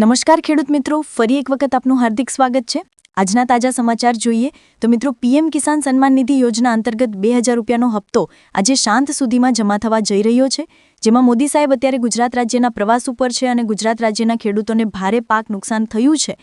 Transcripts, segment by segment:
નમસ્કાર ખેડૂત મિત્રો, ફરી એક વખત આપનું હાર્દિક સ્વાગત છે. આજના તાજા સમાચાર જોઈએ તો મિત્રો, પીએમ કિસાન સન્માન નિધિ યોજના અંતર્ગત બે હજાર રૂપિયાનો હપ્તો આજે શાંત સુધીમાં જમા થવા જઈ રહ્યો છે. જેમાં મોદી સાહેબ અત્યારે ગુજરાત રાજ્યના પ્રવાસ ઉપર છે અને ગુજરાત રાજ્યના ખેડૂતોને ભારે પાક નુકસાન થયું છે.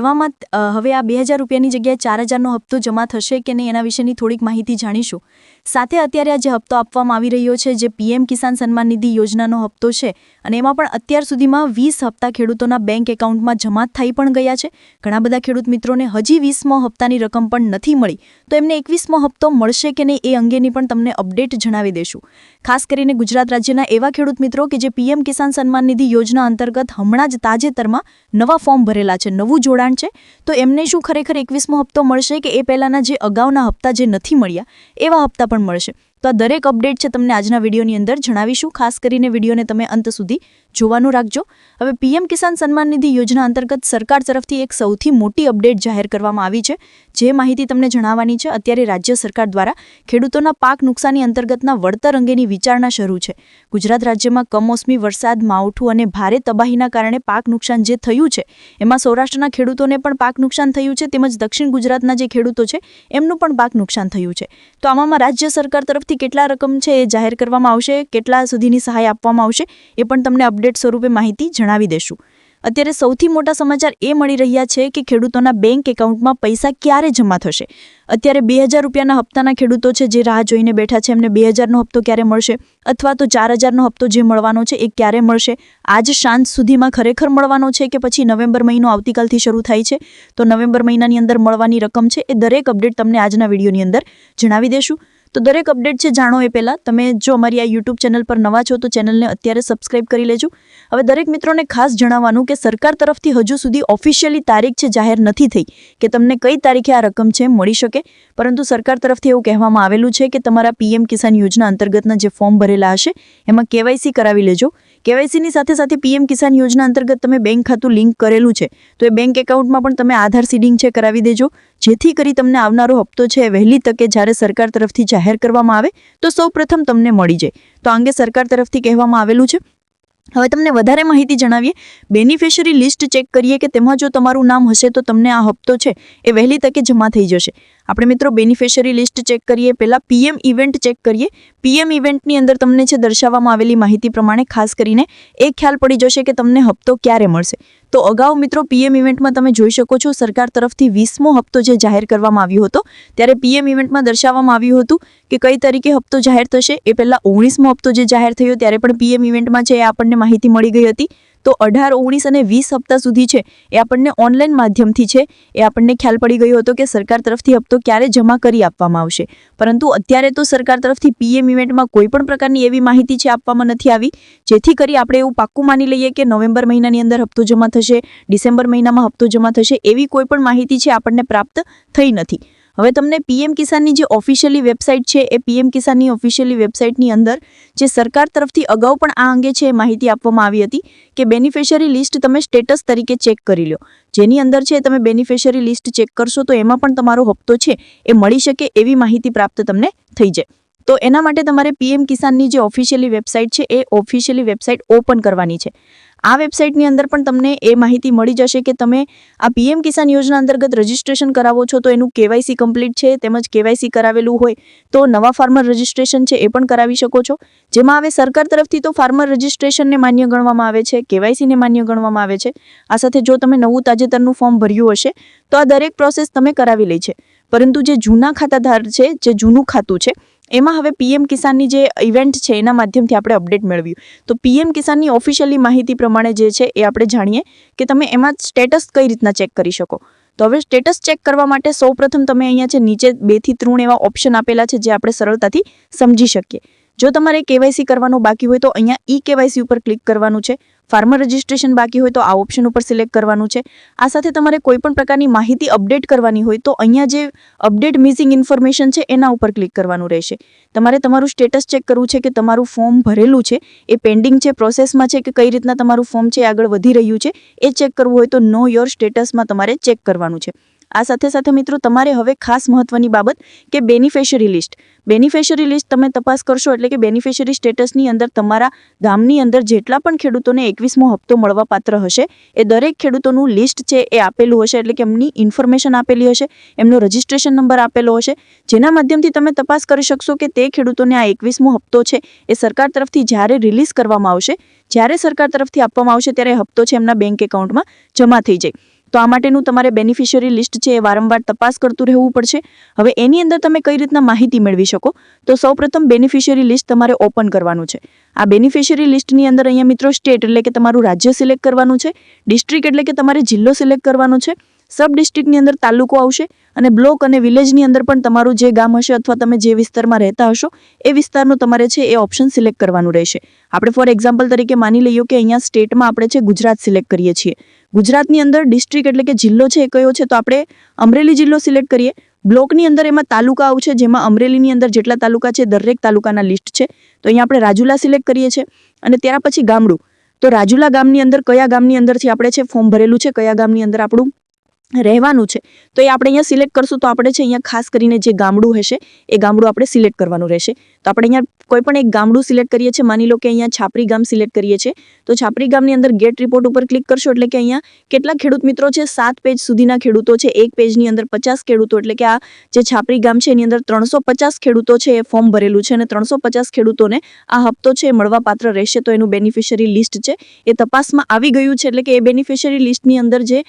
એવામાં હવે આ બે હજાર રૂપિયાની જગ્યાએ ચાર હજારનો હપ્તો જમા થશે કે નહીં એના વિશેની થોડીક માહિતી જાણીશું. સાથે અત્યારે આ જે હપ્તો આપવામાં આવી રહ્યો છે, જે પીએમ કિસાન સન્માન નિધિ યોજનાનો હપ્તો છે અને એમાં પણ અત્યાર સુધીમાં વીસ હપ્તા ખેડૂતોના બેંક એકાઉન્ટમાં જમા થઈ પણ ગયા છે. ઘણા બધા ખેડૂત મિત્રોને હજી વીસમો હપ્તાની રકમ પણ નથી મળી. તો એમને એકવીસમો હપ્તો મળશે કે નહીં એ અંગેની પણ તમને અપડેટ જણાવી દેશું ખાસ કરીને ગુજરાત રાજ્યના એવા ખેડૂત મિત્રો કે જે પીએમ કિસાન સન્માન નિધિ યોજના અંતર્ગત હમણાં જ તાજેતરમાં નવા ફોર્મ ભરેલા છે, નવું જોડાણ છે. તો એમને શું ખરેખર એકવીસમો હપ્તો મળશે કે એ પહેલાંના જે અગાઉના હપ્તા જે નથી મળ્યા, એવા હપ્તા પણ મળશે. તો આ દરેક અપડેટ છે તમને આજના વિડીયોની અંદર જણાવીશું. ખાસ કરીને વિડીયોને તમે અંત સુધી જોવાનું રાખજો. હવે પીએમ કિસાન સન્માન નિધિ યોજના અંતર્ગત સરકાર તરફથી એક સૌથી મોટી અપડેટ જાહેર કરવામાં આવી છે. જે માહિતી તમને જણાવવાની છે, અત્યારે રાજ્ય સરકાર દ્વારા ખેડૂતોના પાક નુકસાની અંતર્ગતના વળતર અંગેની વિચારણા શરૂ છે. ગુજરાત રાજ્યમાં કમોસમી વરસાદ, માવઠું અને ભારે તબાહીના કારણે પાક નુકસાન જે થયું છે, એમાં સૌરાષ્ટ્રના ખેડૂતોને પણ પાક નુકસાન થયું છે, તેમજ દક્ષિણ ગુજરાતના જે ખેડૂતો છે, એમનું પણ પાક નુકસાન થયું છે. તો આમાં રાજ્ય સરકાર તરફથી કેટલા રકમ છે એ જાહેર કરવામાં આવશે, કેટલા સુધીની સહાય આપવામાં આવશે, એ પણ તમને અપડેટ સ્વરૂપે માહિતી જણાવી દેશું. અત્યારે સૌથી મોટા સમાચાર એ મળી રહ્યા છે કે ખેડૂતોના બેંક એકાઉન્ટમાં પૈસા ક્યારે જમા થશે? અત્યારે બે હજાર રૂપિયાના હપ્તાના ખેડૂતો છે જે રાહ જોઈને બેઠા છે, એમને બે હજારનો હપ્તો ક્યારે મળશે? અથવા તો ચાર હજારનો હપ્તો જે મળવાનો છે એ ક્યારે મળશે? આજ સાંજ સુધીમાં ખરેખર મળવાનો છે કે પછી નવેમ્બર મહિનો આવતીકાલથી શરૂ થાય છે? તો નવેમ્બર મહિનાની અંદર મળવાની રકમ છે એ દરેક અપડેટ તમને આજના વિડીયોની અંદર જણાવી દેશું. તો દરેક અપડેટ છે, જાણો એ પહેલાં. તમે જો અમારી આ યુટ્યુબ ચેનલ પર નવા છો, તો ચેનલને અત્યારે સબસ્ક્રાઇબ કરી લેજો. હવે દરેક મિત્રોને ખાસ જણાવવાનું કે સરકાર તરફથી હજુ સુધી ઓફિશિયલી તારીખ છે, જાહેર નથી થઈ કે તમને કઈ તારીખે આ રકમ છે, મળી શકે. પરંતુ સરકાર તરફથી એવું કહેવામાં આવેલું છે કે તમારા પીએમ કિસાન યોજના અંતર્ગતના જે ફોર્મ ભરેલા હશે, એમાં કેવાયસી કરાવી લેજો. કેવાયસીની સાથે સાથે પીએમ કિસાન યોજના અંતર્ગત તમે બેંક ખાતું લિંક કરેલું છે, તો એ બેંક એકાઉન્ટમાં પણ તમે આધાર સીડિંગ છે, કરાવી દેજો. જેથી કરી તમને આવનારો હપ્તો છે, વહેલી તકે જ્યારે સરકાર તરફથી જાહેર કરવામાં આવે, તો સૌ પ્રથમ તમને મળી જાય. તો આ અંગે સરકાર તરફથી કહેવામાં આવેલું છે. હવે તમને વધારે માહિતી જણાવીએ. બેનિફિશરી લિસ્ટ ચેક કરીએ કે તેમાં જો તમારું નામ હશે તો તમને આ હપ્તો છે એ વહેલી તકે જમા થઈ જશે. આપણે મિત્રો બેનિફિશરી લિસ્ટ ચેક કરીએ, પહેલાં પીએમ ઇવેન્ટ ચેક કરીએ. પીએમ ઇવેન્ટની અંદર તમને છે દર્શાવવામાં આવેલી માહિતી પ્રમાણે ખાસ કરીને એ ખ્યાલ પડી જશે કે તમને હપ્તો ક્યારે મળશે. તો અગાઉ મિત્રો પીએમ ઇવેન્ટમાં તમે જોઈ શકો છો સરકાર તરફથી વીસમો હપ્તો જે જાહેર કરવામાં આવ્યો હતો, ત્યારે પીએમ ઇવેન્ટમાં દર્શાવવામાં આવ્યું હતું કે કઈ તારીખે હપ્તો જાહેર થશે, એ પહેલાં ઓગણીસમો હપ્તો જે જાહેર થયો, ત્યારે પણ પીએમ ઇવેન્ટમાં છે એ આપણને માહિતી મળી ગઈ હતી. તો અઢાર, ઓગણીસ અને વીસ હપ્તા સુધી છે, એ આપણને ઓનલાઈન માધ્યમથી છે, એ આપણને ખ્યાલ પડી ગયો હતો કે સરકાર તરફથી હપ્તો ક્યારે જમા કરી આપવામાં આવશે. પરંતુ અત્યારે તો સરકાર તરફથી પીએમ ઇવેન્ટમાં કોઈ પણ પ્રકારની એવી માહિતી છે આપવામાં નથી આવી, જેથી કરી આપણે એવું પાક્કું માની લઈએ કે નવેમ્બર મહિનાની અંદર હપ્તો જમા થશે, ડિસેમ્બર મહિનામાં હપ્તો જમા થશે, એવી કોઈ પણ માહિતી છે આપણને પ્રાપ્ત થઈ નથી. હવે તમને પીએમ કિસાનની જે ઓફિશિયલી વેબસાઇટ છે, એ પીએમ કિસાનની ઓફિશિયલી વેબસાઇટની અંદર જે સરકાર તરફથી અગાઉ પણ આ અંગે છે માહિતી આપવામાં આવી હતી કે બેનિફિશરી લિસ્ટ તમે સ્ટેટસ તરીકે ચેક કરી લો. જેની અંદર છે તમે બેનિફિશરી લિસ્ટ ચેક કરશો તો એમાં પણ તમારો હપ્તો છે એ મળી શકે એવી માહિતી પ્રાપ્ત તમને થઈ જાય. તો એના માટે તમારે પીએમ કિસાનની જે ઓફિશિયલી વેબસાઇટ છે, એ ઓફિશિયલી વેબસાઇટ ઓપન કરવાની છે. આ વેબસાઇટની અંદર પણ તમને એ માહિતી મળી જશે કે તમે આ પીએમ કિસાન યોજના અંતર્ગત રજિસ્ટ્રેશન કરાવો છો તો એનું કેવાયસી કમ્પ્લીટ છે તેમજ કેવાયસી કરાવેલું હોય તો નવા ફાર્મર રજિસ્ટ્રેશન છે એ પણ કરાવી શકો છો. જેમાં હવે સરકાર તરફથી તો ફાર્મર રજિસ્ટ્રેશનને માન્ય ગણવામાં આવે છે, કેવાયસીને માન્ય ગણવામાં આવે છે. આ સાથે જો તમે નવું તાજેતરનું ફોર્મ ભર્યું હશે તો આ દરેક પ્રોસેસ તમે કરાવી લે છે. પરંતુ જે જૂના ખાતાધાર છે, જે જૂનું ખાતું છે એમાં હવે પીએમ કિસાનની જે ઇવેન્ટ છે, એના માધ્યમથી આપણે અપડેટ મેળવ્યું. તો પીએમ કિસાનની ઓફિશિયલી માહિતી પ્રમાણે જે છે, એ આપણે જાણીએ કે તમે એમાં સ્ટેટસ કઈ રીતના ચેક કરી શકો. તો હવે સ્ટેટસ ચેક કરવા માટે સૌપ્રથમ તમે અહીંયા છે, નીચે બેથી ત્રણ એવા ઓપ્શન આપેલા છે, જે આપણે સરળતાથી સમજી શકીએ. જો તમારે કેવાયસી કરવાનું બાકી હોય તો અહીંયા ઈ કેવાયસી ઉપર ક્લિક કરવાનું છે. ફાર્મર રજિસ્ટ્રેશન બાકી હોય તો આ ઓપ્શન ઉપર સિલેક્ટ કરવાનું છે. આ સાથે તમારે કોઈ પણ પ્રકારની માહિતી અપડેટ કરવાની હોય તો અહીંયા જે અપડેટ મિસિંગ ઇન્ફોર્મેશન છે એના ઉપર ક્લિક કરવાનું રહેશે. તમારે તમારું સ્ટેટસ ચેક કરવું છે કે તમારું ફોર્મ ભરેલું છે. એ પેન્ડિંગ છે, પ્રોસેસમાં છે કે કઈ રીતના તમારું ફોર્મ છે આગળ વધી રહ્યું છે. એ ચેક કરવું હોય તો નો યોર સ્ટેટસમાં તમારે ચેક કરવાનું છે. આ સાથે સાથે મિત્રો, તમારે હવે ખાસ મહત્વની બાબત કે બેનિફિશરી લિસ્ટ બેનિફિશરી લિસ્ટ તમે તપાસ કરશો એટલે કે બેનિફિશરી સ્ટેટસની અંદર તમારા ગામની અંદર જેટલા પણ ખેડૂતોને એકવીસમો હપ્તો મળવા પાત્ર હશે, એ દરેક ખેડૂતોનું લિસ્ટ છે એ આપેલું હશે એટલે કે એમની ઇન્ફોર્મેશન આપેલી હશે, એમનો રજિસ્ટ્રેશન નંબર આપેલો હશે, જેના માધ્યમથી તમે તપાસ કરી શકશો કે તે ખેડૂતોને આ એકવીસમો હપ્તો છે એ સરકાર તરફથી જ્યારે રિલીઝ કરવામાં આવશે, જ્યારે સરકાર તરફથી આપવામાં આવશે ત્યારે હપ્તો છે એમના બેંક એકાઉન્ટમાં જમા થઈ જાય. તો આ માટેનું તમારે બેનિફિશિયરી લિસ્ટ છે એ વારંવાર તપાસ કરતું રહેવું પડશે. હવે એની અંદર તમે કઈ રીતના માહિતી મેળવી શકો? તો સૌપ્રથમ બેનિફિશિયરી લિસ્ટ તમારે ઓપન કરવાનું છે. આ બેનિફિશિયરી લિસ્ટની અંદર અહીંયા મિત્રો સ્ટેટ એટલે કે તમારું રાજ્ય સિલેક્ટ કરવાનું છે ડિસ્ટ્રિક્ટ એટલે કે તમારે જિલ્લો સિલેક્ટ કરવાનો છે સબ ડિસ્ટ્રિક્ટની અંદર તાલુકો આવશે અને બ્લોક અને વિલેજની અંદર પણ તમારું જે ગામ હશે અથવા તમે જે વિસ્તારમાં રહેતા હશો, એ વિસ્તારનું તમારે છે એ ઓપ્શન સિલેક્ટ કરવાનું રહેશે. આપણે ફોર એક્ઝામ્પલ તરીકે માની લઈએ કે અહીંયા સ્ટેટમાં આપણે છે ગુજરાત સિલેક્ટ કરીએ છીએ. ગુજરાતની અંદર ડિસ્ટ્રિક્ટ એટલે કે જિલ્લો છે એ કયો છે તો આપણે અમરેલી જિલ્લો સિલેક્ટ કરીએ. બ્લોકની અંદર એમાં તાલુકા આવશે જેમાં અમરેલીની અંદર જેટલા તાલુકા છે દરેક તાલુકાના લિસ્ટ છે. તો અહીંયા આપણે રાજુલા સિલેક્ટ કરીએ છીએ અને ત્યાર પછી ગામડું. તો રાજુલા ગામની અંદર કયા ગામની અંદરથી આપણે છે ફોર્મ ભરેલું છે? કયા ગામની અંદર આપણું રહેવાનું છે. તો એ આપણે અહીંયા સિલેક્ટ કરશું તો આપણે છે અહીંયા ખાસ કરીને જે ગામડું હશે, એ ગામડું આપણે સિલેક્ટ કરવાનું રહેશે. તો આપણે અહીંયા કોઈ પણ એક ગામડું સિલેક્ટ કરીએ છીએ, માની લો કે અહીંયા છાપરી ગામ સિલેક્ટ કરીએ છીએ, તો છાપરી ગામની અંદર ગેટ રિપોર્ટ ઉપર ક્લિક કરશો એટલે કે અહીંયા કેટલા ખેડૂત મિત્રો છે, સાત પેજ સુધીના ખેડૂતો છે, એક પેજની અંદર પચાસ ખેડૂતો, એટલે કે આ જે છાપરી ગામ છે એની અંદર ત્રણસો પચાસ ખેડૂતો છે એ ફોર્મ ભરેલું છે અને ત્રણસો પચાસ ખેડૂતોને આ હપ્તો છે એ મળવા પાત્ર રહેશે. તો એનું બેનિફિશિયરી લિસ્ટ છે, એ તપાસમાં આવી ગયું છે, એટલે કે એ બેનિફિશિયરી લિસ્ટની અંદર જે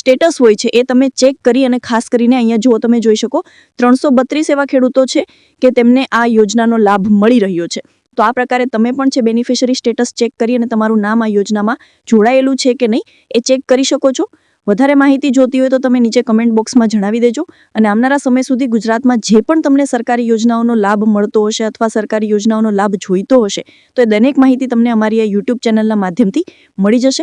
સ્ટેટસ હોય છે એ તમે ચેક કરી અને ખાસ કરીને અહીંયા જો તમે જોઈ શકો ત્રણસો બત્રીસ એવા ખેડૂતો છે કે તેમને આ યોજનાનો લાભ મળી રહ્યો છે. તો આ પ્રકારે તમે પણ છે બેનિફિશરી સ્ટેટસ ચેક કરી અને તમારું નામ આ યોજનામાં જોડાયેલું છે કે નહીં એ ચેક કરી શકો છો. વધારે માહિતી જોતી હોય તો તમે નીચે કમેન્ટ બોક્સમાં જણાવી દેજો અને આવનારા સમય સુધી ગુજરાતમાં જે પણ તમને સરકારી યોજનાઓનો લાભ મળતો હશે અથવા સરકારી યોજનાઓનો લાભ જોઈતો હશે તો એ દરેક માહિતી તમને અમારી આ યુટ્યુબ ચેનલના માધ્યમથી મળી જશે.